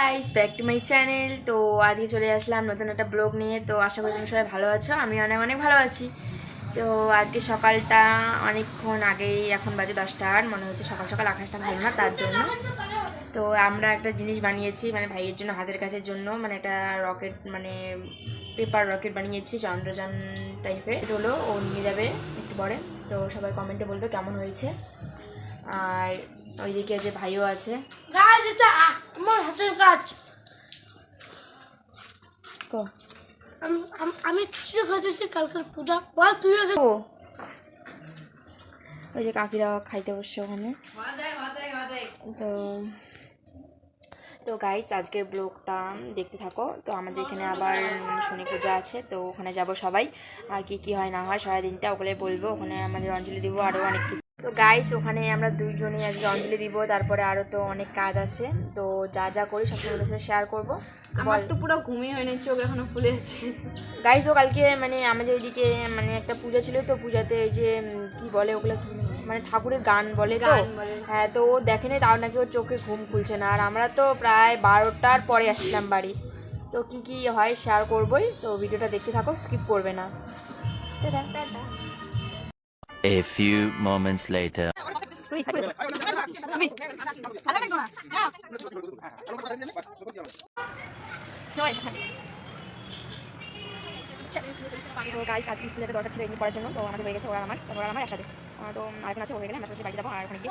Guys back to my channel তো আজকে চলে আসলাম নতুন একটা ব্লগ নিয়ে। তো আশা করি তুমি সবাই ভালো আছো, আমি অনেক অনেক ভালো আছি। তো আজকে সকালটা অনেকক্ষণ আগেই এখন বাজে দশটা আট, মনে হচ্ছে সকাল সকাল আকাশটা ভালো না তার জন্য। তো আমরা একটা জিনিস বানিয়েছি মানে ভাইয়ের জন্য, হাতের কাছের জন্য মানে একটা রকেট মানে পেপার রকেট বানিয়েছি, চন্দ্রযান টাইপের হলো, ও নিয়ে যাবে একটু পরে। তো সবাই কমেন্টে বলবে কেমন হয়েছে। আর ওইদিকে যে ভাইও আছে। আমার হাতের কাজ। আমি খিচুড়ি খাইতেছি কালকের পূজা। বল ও। ওই যে কাকিরা খাইতে বসছে ওখানে। তো তো গাইস আজকের ব্লগটা দেখতে থাকো। তো আমাদের এখানে আবার শনি পূজা আছে তো ওখানে যাব সবাই। আর কি কি হয় না হয় সারাদিনটা ওগুলো বলব। ওখানে আমাদের অঞ্জলি দিব আরও অনেক কিছু। তো গাইস ওখানে আমরা দুইজনেই আজকে অঞ্জলি দিব তারপরে আরও তো অনেক কাজ আছে। তো যা যা করি সব তোমাদের সাথে শেয়ার করব। আমার তো পুরো ঘুমিয়ে হয়নি চোখ এখনও ফুলে আছে। গাইস ও কালকে মানে আমাদের ওইদিকে মানে একটা পূজা ছিল তো পূজাতে ওই যে কি বলে ওগুলো কি? মানে ঠাকুরের গান বলে তো? হ্যাঁ তো ও দেখেনি তাও নাকি ওর চোখে ঘুম খুলছে না। আর আমরা তো প্রায় বারোটার পরে আসলাম বাড়ি। তো কি কি হয় শেয়ার করবোই। তো ভিডিওটা দেখতে থাকো স্কিপ করবে না। Tata. A few moments later. Guys আজকে দরকার ছিল এমনি পড়ার জন্য তো আমাদের হয়ে গেছে ওরা আমার ওরা আমার একসাথে তো আরেকজন আছে ও হয়ে গেলে আমরা সরাসরি বাড়ি যাব আর ওখানে গিয়ে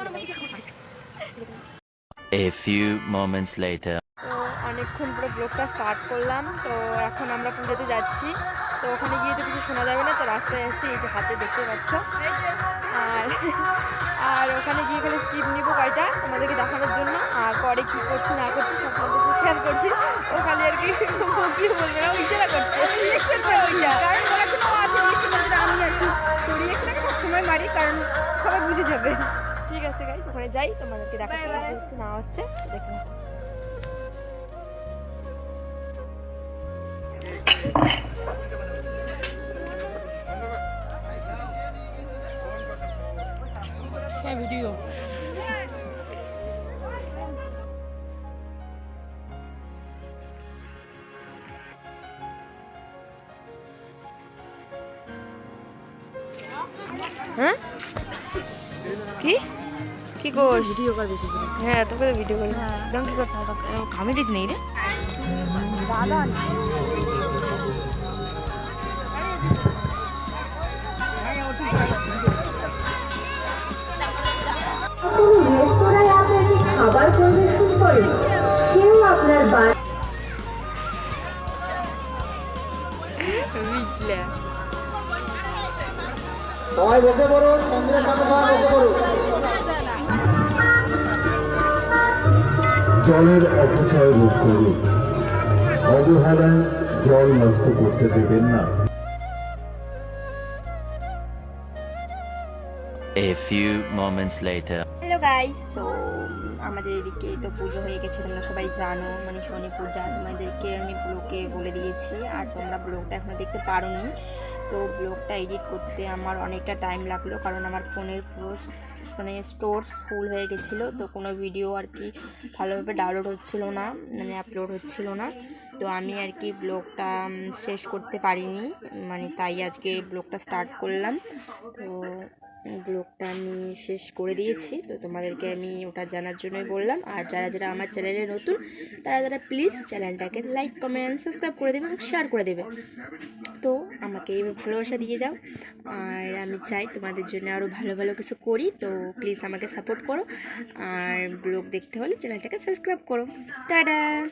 A few moments later. অনেকক্ষণ পুরো ব্লগটা স্টার্ট করলাম তো এখন আমরা পুজোতে যাচ্ছি তো ওখানে গিয়ে তো কিছু শোনা যাবে না তো রাস্তায় এসেছি এই যে হাতে দেখতে পাচ্ছ। আর আর ওখানে গিয়ে খালি স্কিপ নিব কয়টা তোমাদেরকে দেখানোর জন্য আর পরে কী করছি না করছি সব তোমাদের শেয়ার করছি। ও খালি আর কি বকিয়ে বলবে না ইশারা করছে। কারণ ওরা কোনো আছে রিয়েকশন করতে আমি আছি। তো রিয়েকশন আমি সবসময় মারি কারণ সবাই বুঝে যাবে। ঠিক আছে গাইস ওখানে যাই তোমাদেরকে দেখাচ্ছি. হচ্ছে না হচ্ছে দেখুন হ্যাঁ ভিডিও হ্যাঁ কি কি কোস ভিডিও করবি হ্যাঁ তোকে তো ভিডিও করবি একদম কি করতে হবে খামি দিস নেই রে কোনো পরিবেশন করে সেও আপনার বাড়ি বিটলা জলের অপচয় রোধ করুন। অবহেলায় জল নষ্ট করতে দেবেন না। A few moments later. Hello guys তো আমাদের এদিকে তো পুজো হয়ে গেছে, তোমরা সবাই জানো মানে শনি পূজা তোমাদেরকে আমি ব্লগে বলে দিয়েছি, আর তোমরা ব্লগটা এখনও দেখতে পারোনি। তো ব্লগটা এডিট করতে আমার অনেকটা টাইম লাগল, কারণ আমার ফোনের পুরো মানে স্টোর ফুল হয়ে গেছিল, তো কোনো ভিডিও আর কি ভালোভাবে ডাউনলোড হচ্ছিল না মানে আপলোড হচ্ছিল না। তো আমি আর কি ব্লগটা শেষ করতে পারিনি মানে তাই আজকে ব্লগটা স্টার্ট করলাম। তো ব্লগটা আমি শেষ করে দিয়েছি। তো তোমাদেরকে আমি ওটা জানার জন্যই বললাম। আর যারা যারা আমার চ্যানেলে নতুন, তারা যারা প্লিজ চ্যানেলটাকে লাইক কমেন্ট সাবস্ক্রাইব করে দেবে এবং শেয়ার করে দেবে। তো আমাকে ভালোবাসা দিয়ে যাও। আর আমি চাই তোমাদের জন্য আরও ভালো ভালো কিছু করি। তো প্লিজ আমাকে সাপোর্ট করো। আর ব্লগ দেখতে হলে চ্যানেলটাকে সাবস্ক্রাইব করো। টাটা!